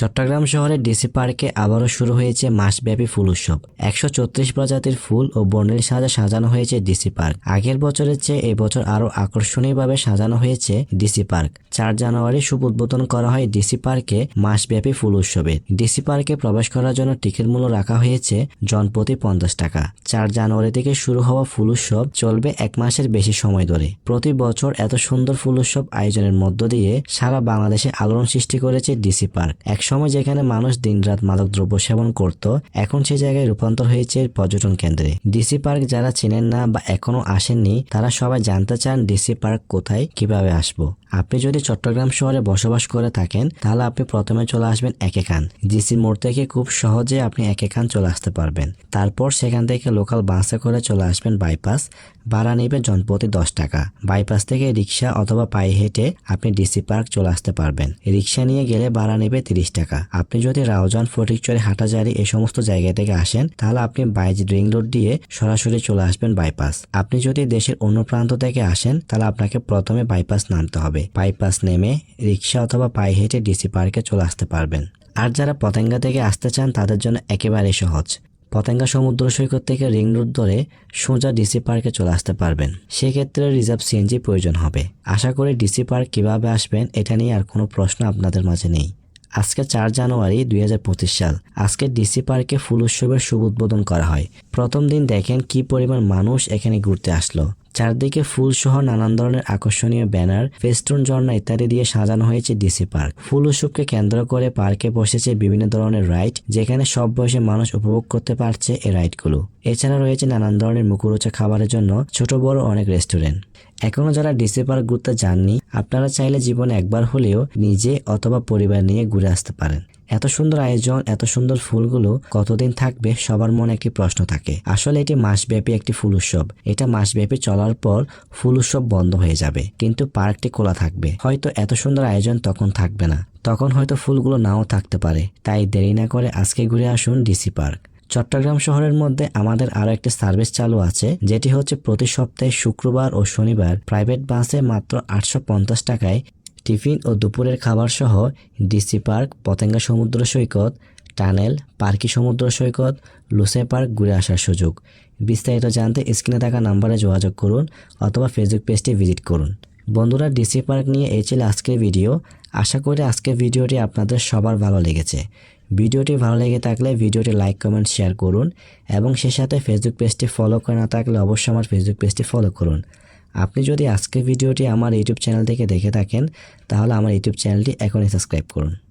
চট্টগ্রাম শহরের ডিসি পার্কে আবারও শুরু হয়েছে মাসব্যাপী ফুল উৎসব। একশো চৌত্রিশ প্রজাতির ফুল ও বর্ণিল সাজা সাজানো হয়েছে ডিসি পার্ক। আগের বছরের চেয়ে এই বছর আরও আকর্ষণীয়ভাবে সাজানো হয়েছে ডিসি পার্ক। চার জানুয়ারি শুভ উদ্বোধন করা হয় ডিসি পার্কে মাসব্যাপী ফুল উৎসবের ডিসি পার্কে প্রবেশ করার জন্য টিকিট মূল্য রাখা হয়েছে জনপ্রতি পঞ্চাশ টাকা। চার জানুয়ারি থেকে শুরু হওয়া ফুল উৎসব চলবে এক মাসের বেশি সময় ধরে। প্রতি বছর এত সুন্দর ফুল উৎসব আয়োজনের মধ্য দিয়ে সারা বাংলাদেশে আলোড়ন সৃষ্টি করেছে ডিসি পার্ক। একসময় যেখানে মানুষ দিনরাত মাদক দ্রব্য সেবন করত, এখন সেই জায়গায় রূপান্তর হয়েছে পর্যটন কেন্দ্রে। ডিসি পার্ক যারা চেনেন না বা এখনও আসেননি, তারা সবাই জানতে চান ডিসি পার্ক কোথায়, কীভাবে আসব। আপনি যদি চট্টগ্রাম শহরে বসবাস করে থাকেন, তাহলে আপনি প্রথমে চলে আসবেন একেকান। ডিসি মোড় থেকে খুব সহজে আপনি একেকান চলে আসতে পারবেন। তারপর সেখান থেকে লোকাল বাসে করে চলে আসবেন বাইপাস। ভাড়া নেবে জনপ্রতি দশ টাকা। বাইপাস থেকে রিক্সা অথবা পায়ে হেঁটে আপনি ডিসি পার্ক চলে আসতে পারবেন। রিক্সা নিয়ে গেলে ভাড়া নেবে তিরিশ টাকা। আপনি যদি রাউজান ফটিকচুরি হাটাজারি এই সমস্ত জায়গা থেকে আসেন, তাহলে আপনি বাইজ রিং রোড দিয়ে সরাসরি চলে আসবেন বাইপাস। আপনি যদি দেশের অন্য প্রান্ত থেকে আসেন, তাহলে আপনাকে প্রথমে বাইপাস নামতে হবে। বাইপাস নেমে রিক্সা অথবা পায়ে হেঁটে ডিসি পার্কে চলে আসতে পারবেন। আর যারা পতেঙ্গা থেকে আসতে চান, তাদের জন্য একেবারে সহজ। পতেঙ্গা সমুদ্র সৈকত থেকে রিং রোড ধরে সোজা ডিসি পার্কে চলে আসতে পারবেন। সেক্ষেত্রে রিজার্ভ সিএনজি প্রয়োজন হবে। আশা করি ডিসি পার্ক কীভাবে আসবেন, এটা নিয়ে আর কোনো প্রশ্ন আপনাদের মাঝে নেই। আজকে চার জানুয়ারি দুই হাজার পঁচিশ সাল। আজকে ডিসি পার্কে ফুল উৎসবের শুভ উদ্বোধন করা হয়। প্রথম দিন দেখেন কি পরিমাণ মানুষ এখানে ঘুরতে আসলো। চারদিকে ফুল সহ নানান ধরনের আকর্ষণীয় ব্যানার, ফেস্টুন, ঝর্ণা ইত্যাদি দিয়ে সাজানো হয়েছে ডিসি পার্ক ফুল উৎসবকে কেন্দ্র করে পার্কে বসেছে বিভিন্ন ধরনের রাইড যেখানে সব বয়সে মানুষ উপভোগ করতে পারছে এই রাইডগুলো এছাড়া রয়েছে নানান ধরনের মুখরোচা খাবারের জন্য ছোট, বড় অনেক রেস্টুরেন্ট এখনও যারা ডিসি পার্ক ঘুরতে যাননি, আপনারা চাইলে জীবনে একবার হলেও নিজে অথবা পরিবার নিয়ে ঘুরে আসতে পারেন। এত সুন্দর আয়োজন, এত সুন্দর ফুলগুলো কতদিন থাকবে সবার মনে একটি প্রশ্ন থাকে। আসলে এটি মাসব্যাপী একটি ফুল উৎসব। এটা মাসব্যাপী চলার পর ফুল উৎসব বন্ধ হয়ে যাবে। কিন্তু পার্কটি খোলা থাকবে। হয়তো এত সুন্দর আয়োজন তখন থাকবে না। তখন হয়তো ফুলগুলো নাও থাকতে পারে। তাই দেরি না করে আজকে ঘুরে আসুন ডিসি পার্ক। চট্টগ্রাম শহরের মধ্যে আমাদের আরও একটি সার্ভিস চালু আছে, যেটি হচ্ছে প্রতি সপ্তাহে শুক্রবার ও শনিবার প্রাইভেট বাসে মাত্র আটশো পঞ্চাশ টাকায় টিফিন ও দুপুরের খাবার সহ ডিসি পার্ক, পতেঙ্গা সমুদ্র সৈকত, টানেল, পার্কি সমুদ্র সৈকত, লুসে পার্ক ঘুরে আসার সুযোগ। বিস্তারিত জানতে স্ক্রিনে থাকা নাম্বারে যোগাযোগ করুন অথবা ফেসবুক পেজটি ভিজিট করুন। বন্ধুরা, ডিসি পার্ক নিয়ে এই ছিল আজকের ভিডিও। আশা করি আজকের ভিডিওটি আপনাদের সবার ভালো লেগেছে। ভিডিওটি ভালো লেগে থাকলে ভিডিওটি লাইক, কমেন্ট, শেয়ার করুন এবং সে সাথে ফেসবুক পেজটি ফলো করে না থাকলে অবশ্যই আমার ফেসবুক পেজটি ফলো করুন। আপনি যদি আজকের ভিডিওটি আমার ইউটিউব চ্যানেল থেকে দেখে থাকেন, তাহলে আমার ইউটিউব চ্যানেলটি এখনই সাবস্ক্রাইব করুন।